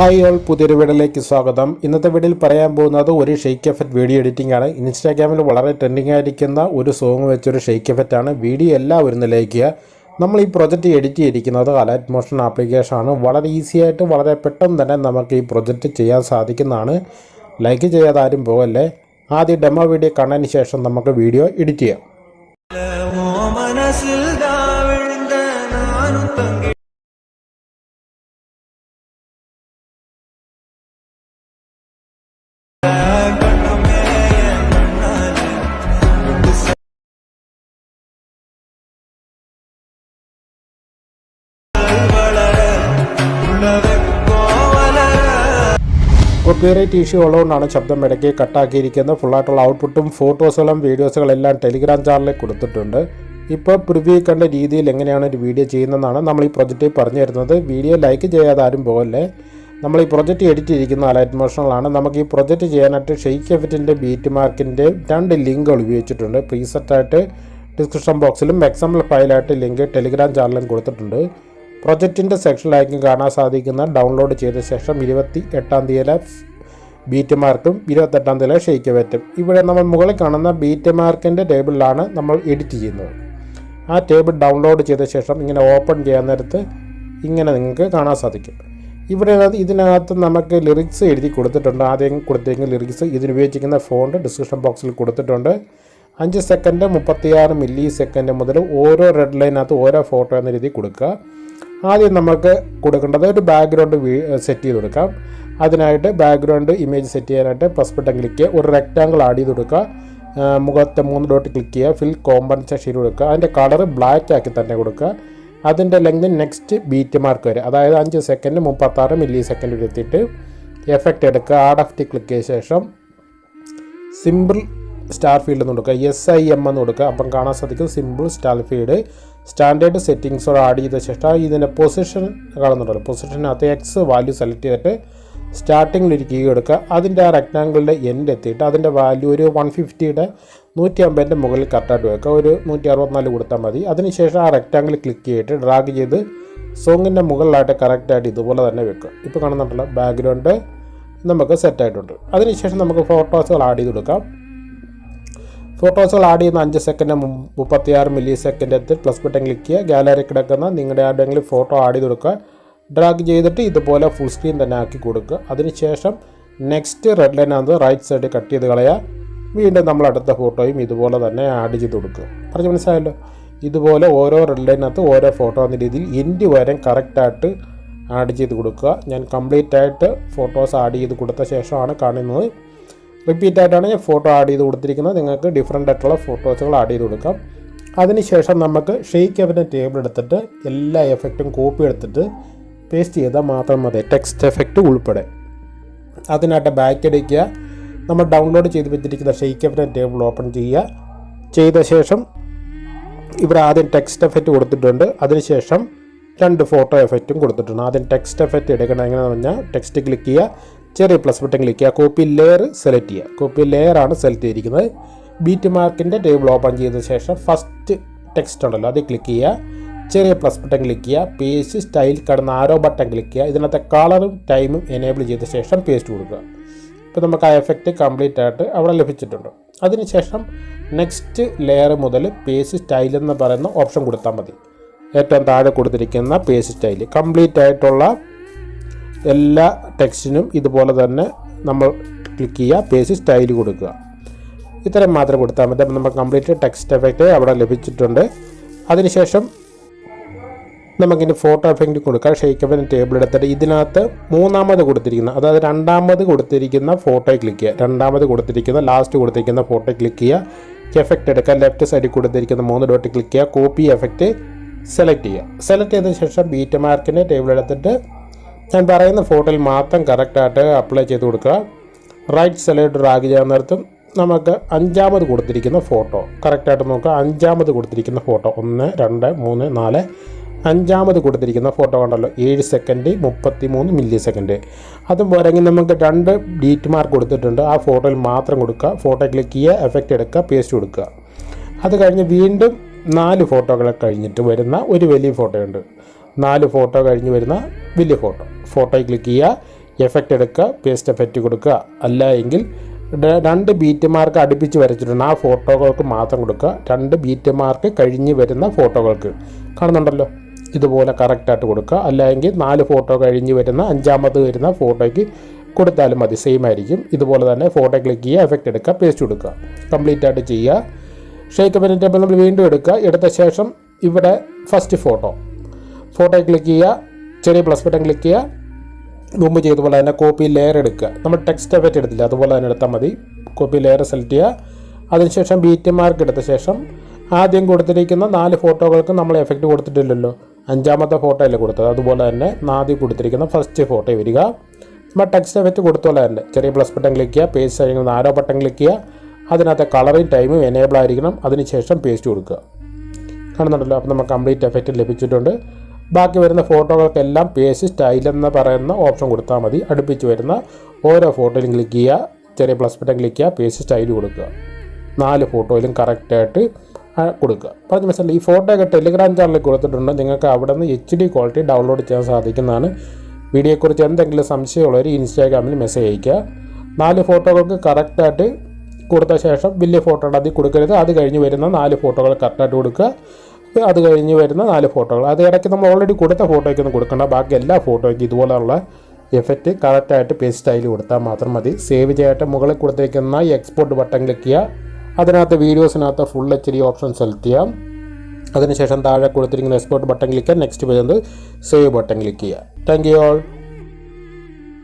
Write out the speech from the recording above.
Hi all പുതിയൊരു വീഡിയോയിലേക്ക് സ്വാഗതം. ഇന്നത്തെ വീഡിയോയിൽ പറയാൻ പോകുന്നത് ഒരു ഷെയ്ക്ക് എഫക്റ്റ് വീഡിയോ എഡിറ്റിംഗ് ആണ്. ഇൻസ്റ്റാഗ്രാമിൽ വളരെ ട്രെൻഡിങ് ആയിരിക്കുന്ന ഒരു സോങ് വെച്ചൊരു ഷെയ്ക്ക് എഫക്റ്റ് ആണ്. വീഡിയോ എല്ലാവരും ഒന്ന് നമ്മൾ ഈ പ്രൊജക്റ്റ് എഡിറ്റ് ചെയ്തിരിക്കുന്നത് അലൈറ്റ് മോഷൻ ആപ്ലിക്കേഷൻ ആണ്. വളരെ ഈസി ആയിട്ട് വളരെ പെട്ടെന്ന് തന്നെ നമുക്ക് ഈ പ്രൊജക്റ്റ് ചെയ്യാൻ സാധിക്കുന്നതാണ്. ലൈക്ക് ചെയ്യാതെ ആരും പോകല്ലേ? ആദ്യം ഡെമോ വീഡിയോ കണ്ടതിന് ശേഷം നമുക്ക് വീഡിയോ എഡിറ്റ് ചെയ്യാം. കോപ്പിറൈറ്റ് ഇഷ്യൂ ഉള്ളതുകൊണ്ടാണ് ശബ്ദം ഇടയ്ക്ക് കട്ടാക്കിയിരിക്കുന്നത്. ഫുള്ളായിട്ടുള്ള ഔട്ട്പുട്ടും ഫോട്ടോസുകളും വീഡിയോസുകളെല്ലാം ടെലിഗ്രാം ചാനലിൽ കൊടുത്തിട്ടുണ്ട്. ഇപ്പോൾ പ്രിവ്യൂ കണ്ട രീതിയിൽ എങ്ങനെയാണ് ഒരു വീഡിയോ ചെയ്യുന്നതെന്നാണ് നമ്മൾ ഈ പ്രൊജക്റ്റിൽ പറഞ്ഞു തരുന്നത്. വീഡിയോ ലൈക്ക് ചെയ്യാതെ ആരും പോകല്ലേ? നമ്മൾ ഈ പ്രൊജക്റ്റ് എഡിറ്റ് ചെയ്തിരിക്കുന്ന അലൈറ്റ് മോഷണലാണ് നമുക്ക് ഈ പ്രൊജക്റ്റ് ചെയ്യാനായിട്ട് ഷെയ്ക്ക് എഫിറ്റിന്റെ ബീറ്റ് മാർക്കിന്റെ രണ്ട് ലിങ്കുകൾ ഉപയോഗിച്ചിട്ടുണ്ട്. പ്രീസെറ്റായിട്ട് ഡിസ്ക്രിപ്ഷൻ ബോക്സിലും എക്സാമ്പിൾ ഫയലായിട്ട് ലിങ്ക് ടെലിഗ്രാം ചാനലിലും കൊടുത്തിട്ടുണ്ട്. പ്രൊജക്റ്റിന്റെ സെക്ഷനിലായിരിക്കും കാണാൻ സാധിക്കുന്ന ഡൗൺലോഡ് ചെയ്ത ശേഷം ഇരുപത്തി എട്ടാം തീയതിയിലെ ബീറ്റ് മാർക്കും ഇരുപത്തെട്ടാം തീയതി ഷെയ്ക്ക് പറ്റും ഇവിടെ നമ്മൾ മുകളിൽ കാണുന്ന ബീറ്റ് മാർക്കിന്റെ ടേബിളിലാണ് നമ്മൾ എഡിറ്റ് ചെയ്യുന്നത്. ആ ടേബിൾ ഡൗൺലോഡ് ചെയ്ത ശേഷം ഇങ്ങനെ ഓപ്പൺ ചെയ്യാൻ നേരത്ത് ഇങ്ങനെ നിങ്ങൾക്ക് കാണാൻ സാധിക്കും. ഇവിടെ ഇതിനകത്ത് നമുക്ക് ലിറിക്സ് എഴുതി കൊടുത്തിട്ടുണ്ട്. ആദ്യം കൊടുത്തിരിക്കുന്ന ലിറിക്സ് ഇതിനുപയോഗിക്കുന്ന ഫോണ്ട് ഡിസ്ക്രിപ്ഷൻ ബോക്സിൽ കൊടുത്തിട്ടുണ്ട്. അഞ്ച് സെക്കൻഡ് മുപ്പത്തിയാറ് മില്ലി സെക്കൻഡ് മുതൽ ഓരോ റെഡ് ലൈനകത്ത് ഓരോ ഫോട്ടോ എന്ന രീതി കൊടുക്കുക. ആദ്യം നമുക്ക് കൊടുക്കേണ്ടത് ഒരു ബാക്ക്ഗ്രൗണ്ട് സെറ്റ് ചെയ്ത് കൊടുക്കാം. അതിനായിട്ട് ബാക്ക്ഗ്രൗണ്ട് ഇമേജ് സെറ്റ് ചെയ്യാനായിട്ട് പ്ലസ് ബട്ടൺ ക്ലിക്ക് ചെയ്യുക. ഒരു റെക്റ്റാങ്കിൾ ആഡ് ചെയ്ത് കൊടുക്കുക. മുഖത്തെ മൂന്ന് ഡോട്ട് ക്ലിക്ക് ചെയ്യുക. ഫിൽ കോമ്പൻസേഷൻ കൊടുക്കുക. അതിന്റെ കളർ ബ്ലാക്ക് ആക്കി തന്നെ കൊടുക്കുക. അതിന്റെ ലെങ്ത് നെക്സ്റ്റ് ബീറ്റ് മാർക്ക് വരെ. അതായത് അഞ്ച് സെക്കൻഡ് മുപ്പത്താറ് മില്ലി സെക്കൻഡ് എത്തിയിട്ട് എഫക്റ്റ് എടുക്കുക. ആഡ് എഫ് ടി ക്ലിക്ക് ചെയ്ത ശേഷം സിമ്പിൾ സ്റ്റാർ ഫീൽഡ് എന്ന് കൊടുക്കുക. എസ് ഐ എം എന്ന് കൊടുക്കുക. അപ്പം കാണാൻ സാധിക്കും സിമ്പിൾ സ്റ്റാർ ഫീൽഡ് സ്റ്റാൻഡേർഡ് സെറ്റിങ്സോട് ആഡ് ചെയ്ത ശേഷം ഇതിന്റെ പൊസിഷൻ കാണുന്നുണ്ടല്ലോ. പൊസിഷനകത്ത് എക്സ് വാല്യൂ സെലക്ട് ചെയ്തിട്ട് സ്റ്റാർട്ടിങ്ങിൽ ഒരു കീ എടുക്കുക. അതിന്റെ ആ റെക്റ്റാങ്കിളിന്റെ എൻഡ് എത്തിയിട്ട് അതിന്റെ വാല്യൂ ഒരു വൺ ഫിഫ്റ്റിയുടെ നൂറ്റി അമ്പതിന്റെ മുകളിൽ കറക്റ്റായിട്ട് വെക്കുക. ഒരു നൂറ്റി അറുപത്തിനാല് കൊടുത്താൽ മതി. അതിനുശേഷം ആ റെക്റ്റാങ്കിൾ ക്ലിക്ക് ചെയ്തിട്ട് ഡ്രാഗ് ചെയ്ത് സോങ്ങിന്റെ മുകളിലായിട്ട് കറക്റ്റായിട്ട് ഇതുപോലെ തന്നെ വെക്കുക. ഇപ്പോൾ കാണുന്നുണ്ടല്ലോ ബാക്ക്ഗ്രൗണ്ട് നമുക്ക് സെറ്റായിട്ടുണ്ട് അതിനുശേഷം നമുക്ക് ഫോട്ടോസുകൾ ആഡ് ചെയ്ത് കൊടുക്കാം. ഫോട്ടോസുകൾ ആഡ് ചെയ്യുന്ന അഞ്ച് സെക്കൻഡ് മുപ്പത്തിയാറ് മില്ലി സെക്കൻഡ് എത്തി പ്ലസ് ബട്ടൺ ക്ലിക്ക് ചെയ്യുക ഗാലറി കിടക്കുന്ന നിങ്ങളുടെ ആരുടെയെങ്കിലും ഫോട്ടോ ആഡ് ചെയ്ത് കൊടുക്കുക. ഡ്രാഗ് ചെയ്തിട്ട് ഇതുപോലെ ഫുൾ സ്ക്രീൻ തന്നെ ആക്കി കൊടുക്കുക. അതിനുശേഷം നെക്സ്റ്റ് റെഡ് ലൈൻ ലൈനകത്ത് റൈറ്റ് സൈഡ് കട്ട് ചെയ്ത് കളയുക വീണ്ടും നമ്മൾ അടുത്ത ഫോട്ടോയും ഇതുപോലെ തന്നെ ആഡ് ചെയ്ത് കൊടുക്കുക. പറഞ്ഞു മനസ്സിലായല്ലോ? ഇതുപോലെ ഓരോ റെഡ് ലൈനകത്ത് ഓരോ ഫോട്ടോ എന്ന രീതിയിൽ എൻഡ് വരെ കറക്റ്റായിട്ട് ആഡ് ചെയ്ത് കൊടുക്കുക. ഞാൻ കംപ്ലീറ്റ് ആയിട്ട് ഫോട്ടോസ് ആഡ് ചെയ്ത് കൊടുത്ത ശേഷമാണ് കാണുന്നത്. റിപ്പീറ്റ് ആയിട്ടാണ് ഞാൻ ഫോട്ടോ ആഡ് ചെയ്ത് കൊടുത്തിരിക്കുന്നത്. നിങ്ങൾക്ക് ഡിഫറെന്റ് ആയിട്ടുള്ള ഫോട്ടോസുകൾ ആഡ് ചെയ്ത് കൊടുക്കാം. അതിനുശേഷം നമുക്ക് ഷെയ്ക്ക് അവന്റെ ടേബിൾ എടുത്തിട്ട് എല്ലാ എഫക്റ്റും കോപ്പി എടുത്തിട്ട് പേസ്റ്റ് ചെയ്താൽ മാത്രം മതി. ടെക്സ്റ്റ് എഫക്റ്റ് ഉൾപ്പെടെ. അതിനായിട്ട് ബാക്ക് അടിക്കുക നമ്മൾ ഡൗൺലോഡ് ചെയ്ത് വെച്ചിരിക്കുന്ന ഷെയ്ക്ക് എഫിന്റെ ടേബിൾ ഓപ്പൺ ചെയ്യുക. ചെയ്ത ശേഷം ഇവിടെ ആദ്യം ടെക്സ്റ്റ് എഫക്റ്റ് കൊടുത്തിട്ടുണ്ട്. അതിനുശേഷം രണ്ട് ഫോട്ടോ എഫക്റ്റും കൊടുത്തിട്ടുണ്ട്. ആദ്യം ടെക്സ്റ്റ് എഫക്റ്റ് എടുക്കണം എങ്ങനെയാണെന്ന് പറഞ്ഞാൽ ടെക്സ്റ്റ് ക്ലിക്ക് ചെയ്യുക. ചെറിയ പ്ലസ് ബട്ടൺ ക്ലിക്ക് ചെയ്യുക. കോപ്പി ലെയർ സെലക്ട് ചെയ്യുക. കോപ്പി ലെയർ ആണ് സെലക്ട് ചെയ്തിരിക്കുന്നത്. ബീറ്റ് മാർക്കിന്റെ ടേബിൾ ഓപ്പൺ ചെയ്ത ശേഷം ഫസ്റ്റ് ടെക്സ്റ്റ് ഉണ്ടല്ലോ അത് ക്ലിക്ക് ചെയ്യുക. ചെറിയ പ്ലസ് ബട്ടൺ ക്ലിക്ക് ചെയ്യുക. പേസ്റ്റ് സ്റ്റൈൽ കടന്ന ആരോ ബട്ടൺ ക്ലിക്ക് ചെയ്യുക. ഇതിനകത്തെ കളറും ടൈമും എനേബിൾ ചെയ്ത ശേഷം പേസ്റ്റ് കൊടുക്കുക. ഇപ്പോൾ നമുക്ക് ആ എഫക്റ്റ് കംപ്ലീറ്റ് ആയിട്ട് അവിടെ ലഭിച്ചിട്ടുണ്ട്. അതിനുശേഷം നെക്സ്റ്റ് ലെയർ മുതൽ പേസ് സ്റ്റൈൽ എന്ന് പറയുന്ന ഓപ്ഷൻ കൊടുത്താൽ മതി. ഏറ്റവും താഴെ കൊടുത്തിരിക്കുന്ന പേസ് സ്റ്റൈൽ കംപ്ലീറ്റ് ആയിട്ടുള്ള എല്ലാ ടെക്സ്റ്റിനും ഇതുപോലെ തന്നെ നമ്മൾ ക്ലിക്ക് ചെയ്യുക. പേസ് സ്റ്റൈൽ കൊടുക്കുക. ഇത്രയും മാത്രം കൊടുത്താൽ മതി. അപ്പോൾ നമുക്ക് കംപ്ലീറ്റ് ടെക്സ്റ്റ് എഫക്റ്റ് അവിടെ ലഭിച്ചിട്ടുണ്ട്. അതിനുശേഷം നമുക്കിനി ഫോട്ടോ എഫക്റ്റ് കൊടുക്കാം. ഷെയ്ക്കപ്പിന് ടേബിൾ എടുത്തിട്ട് ഇതിനകത്ത് മൂന്നാമത് കൊടുത്തിരിക്കുന്ന അതായത് രണ്ടാമത് കൊടുത്തിരിക്കുന്ന ഫോട്ടോ ക്ലിക്ക് ചെയ്യുക. രണ്ടാമത് കൊടുത്തിരിക്കുന്ന ലാസ്റ്റ് കൊടുത്തിരിക്കുന്ന ഫോട്ടോ ക്ലിക്ക് ചെയ്യുക. എഫക്റ്റ് എടുക്കുക. ലെഫ്റ്റ് സൈഡിൽ കൊടുത്തിരിക്കുന്ന മൂന്ന് ഡോട്ട് ക്ലിക്ക് ചെയ്യുക. കോപ്പി എഫക്റ്റ് സെലക്ട് ചെയ്യുക. സെലക്ട് ചെയ്ത ശേഷം ബീറ്റ് മാർക്കിന്റെ ടേബിൾ എടുത്തിട്ട് ഞാൻ പറയുന്ന ഫോട്ടോയിൽ മാത്രം കറക്റ്റായിട്ട് അപ്ലൈ ചെയ്ത് കൊടുക്കുക. റൈറ്റ് സൈഡ് ഡ്രാഗ് ചെയ്യാൻ നേരത്തും നമുക്ക് അഞ്ചാമത് കൊടുത്തിരിക്കുന്ന ഫോട്ടോ കറക്റ്റായിട്ട് നോക്കുക. അഞ്ചാമത് കൊടുത്തിരിക്കുന്ന ഫോട്ടോ ഒന്ന് രണ്ട് മൂന്ന് നാല് അഞ്ചാമത് കൊടുത്തിരിക്കുന്ന ഫോട്ടോ കണ്ടല്ലോ ഏഴ് സെക്കൻഡ് മുപ്പത്തി മൂന്ന് മില്ലി സെക്കൻഡ് അതും പോരെങ്കിൽ നമുക്ക് രണ്ട് ഡീറ്റ് മാർക്ക് കൊടുത്തിട്ടുണ്ട്. ആ ഫോട്ടോയിൽ മാത്രം കൊടുക്കുക. ഫോട്ടോ ക്ലിക്ക് ചെയ്യുക എഫക്റ്റ് എടുക്കുക പേസ്റ്റ് കൊടുക്കുക. അത് കഴിഞ്ഞ് വീണ്ടും നാല് ഫോട്ടോകളെ കഴിഞ്ഞിട്ട് വരുന്ന ഒരു വലിയ ഫോട്ടോ ഉണ്ട് നാല് ഫോട്ടോ കഴിഞ്ഞ് വരുന്ന വലിയ ഫോട്ടോ ഫോട്ടോയിൽ ക്ലിക്ക് ചെയ്യുക എഫക്റ്റ് എടുക്കുക പേസ്റ്റ് എഫക്റ്റ് കൊടുക്കുക. അല്ല എങ്കിൽ രണ്ട് ബീറ്റ് മാർക്ക് അടുപ്പിച്ച് വരച്ചിട്ടുണ്ട്. ആ ഫോട്ടോകൾക്ക് മാത്രം കൊടുക്കുക. രണ്ട് ബീറ്റ് മാർക്ക് കഴിഞ്ഞ് വരുന്ന ഫോട്ടോകൾക്ക് കാണുന്നുണ്ടല്ലോ? ഇതുപോലെ കറക്റ്റായിട്ട് കൊടുക്കുക. അല്ലെങ്കിൽ നാല് ഫോട്ടോ കഴിഞ്ഞ് വരുന്ന അഞ്ചാമത് വരുന്ന ഫോട്ടോയ്ക്ക് കൊടുത്താലും മതി. സെയിം ആയിരിക്കും. ഇതുപോലെ തന്നെ ഫോട്ടോ ക്ലിക്ക് ചെയ്യുക എഫക്റ്റ് എടുക്കുക പേസ്റ്റ് കൊടുക്കുക. കംപ്ലീറ്റ് ആയിട്ട് ചെയ്യുക. ഷേക്ക് പെൻ ടേബിൾ നമ്മൾ വീണ്ടും എടുക്കുക. എടുത്ത ശേഷം ഇവിടെ ഫസ്റ്റ് ഫോട്ടോ ഫോട്ടോ ക്ലിക്ക് ചെയ്യുക. ചെറിയ പ്ലസ് ബട്ടൺ ക്ലിക്ക് ചെയ്യുക. മുമ്പ് ചെയ്ത പോലെ തന്നെ കോപ്പി ലെയർ എടുക്കുക. നമ്മൾ ടെക്സ്റ്റ് എഫക്റ്റ് എടുത്തില്ല. അതുപോലെ തന്നെ എടുത്താൽ മതി. കോപ്പി ലെയർ സെലക്ട് ചെയ്യുക. അതിനുശേഷം ബീറ്റ് മാർക്ക് എടുത്ത ശേഷം ആദ്യം കൊടുത്തിരിക്കുന്ന നാല് ഫോട്ടോകൾക്ക് നമ്മൾ എഫക്റ്റ് കൊടുത്തിട്ടില്ലല്ലോ. അഞ്ചാമത്തെ ഫോട്ടോ അല്ലേ കൊടുത്തത്? അതുപോലെ തന്നെ നാദ്യം കൊടുത്തിരിക്കുന്ന ഫസ്റ്റ് ഫോട്ടോ വരിക. നമ്മൾ ടെക്സ്റ്റ് എഫക്റ്റ് കൊടുത്ത പോലെ തന്നെ ചെറിയ പ്ലസ് ബട്ടൺ ക്ലിക്ക് ചെയ്യുക പേസ്റ്റ് ആയിരിക്കുന്ന ആരോ ബട്ടൺ ക്ലിക്ക് ചെയ്യുക. അതിനകത്തെ കളറിങ് ടൈമും എനേബിൾ ആയിരിക്കണം. അതിനുശേഷം പേസ്റ്റ് കൊടുക്കുക. കാണുന്നുണ്ടല്ലോ? അപ്പോൾ നമുക്ക് കംപ്ലീറ്റ് എഫക്റ്റ് ലഭിച്ചിട്ടുണ്ട്. ബാക്കി വരുന്ന ഫോട്ടോകൾക്കെല്ലാം പേസ്റ്റ് സ്റ്റൈൽ എന്ന് പറയുന്ന ഓപ്ഷൻ കൊടുത്താൽ മതി. അടുപ്പിച്ച് വരുന്ന ഓരോ ഫോട്ടോയിലും ക്ലിക്ക് ചെയ്യുക. ചെറിയ പ്ലസ് ബട്ടൺ ക്ലിക്ക് ചെയ്യുക പേസ്റ്റ് സ്റ്റൈൽ കൊടുക്കുക. നാല് ഫോട്ടോയിലും കറക്റ്റായിട്ട് കൊടുക്കുക. പറഞ്ഞ മനസ്സിലായി? ഈ ഫോട്ടോ ഒക്കെ ടെലിഗ്രാം ചാനലിൽ കൊടുത്തിട്ടുണ്ട്. നിങ്ങൾക്ക് അവിടെ നിന്ന് എച്ച് ഡി ക്വാളിറ്റി ഡൗൺലോഡ് ചെയ്യാൻ സാധിക്കുന്നതാണ്. വീഡിയോയെക്കുറിച്ച് എന്തെങ്കിലും സംശയമുള്ളവർ ഇൻസ്റ്റാഗ്രാമിൽ മെസ്സേജ് അയയ്ക്കുക. നാല് ഫോട്ടോകൾക്ക് കറക്റ്റായിട്ട് കൊടുത്ത ശേഷം വലിയ ഫോട്ടോ ഉണ്ട് അതിൽ കൊടുക്കരുത്. അത് കഴിഞ്ഞ് വരുന്ന നാല് ഫോട്ടോകൾ കറക്റ്റായിട്ട് കൊടുക്കുക. അത് കഴിഞ്ഞ് വരുന്ന നാല് ഫോട്ടോകൾ അത് ഇടയ്ക്ക് നമ്മൾ ഓൾറെഡി കൊടുത്ത ഫോട്ടോയ്ക്കൊന്നും കൊടുക്കണ്ട. ബാക്കി എല്ലാ ഫോട്ടോയ്ക്കും ഇതുപോലെയുള്ള എഫക്റ്റ് കറക്റ്റായിട്ട് പേസ്റ്റ് സ്റ്റൈൽ കൊടുത്താൽ മാത്രം മതി. സേവ് ചെയ്യായിട്ട് മുകളിൽ കൊടുത്തേക്കുന്ന എക്സ്പോർട്ട് ബട്ടൺ ക്ലിക്ക് ചെയ്യുക. അതിനകത്ത് വീഡിയോസിനകത്ത് full H D option select ചെയ്യാം അതിനുശേഷം താഴെ കൊടുത്തിരിക്കുന്ന എക്സ്പോർട്ട് ബട്ടൺ ക്ലിക്ക് നെക്സ്റ്റ് വരുന്നത് സേവ് ബട്ടൺ ക്ലിക്ക് ചെയ്യുക. Thank you all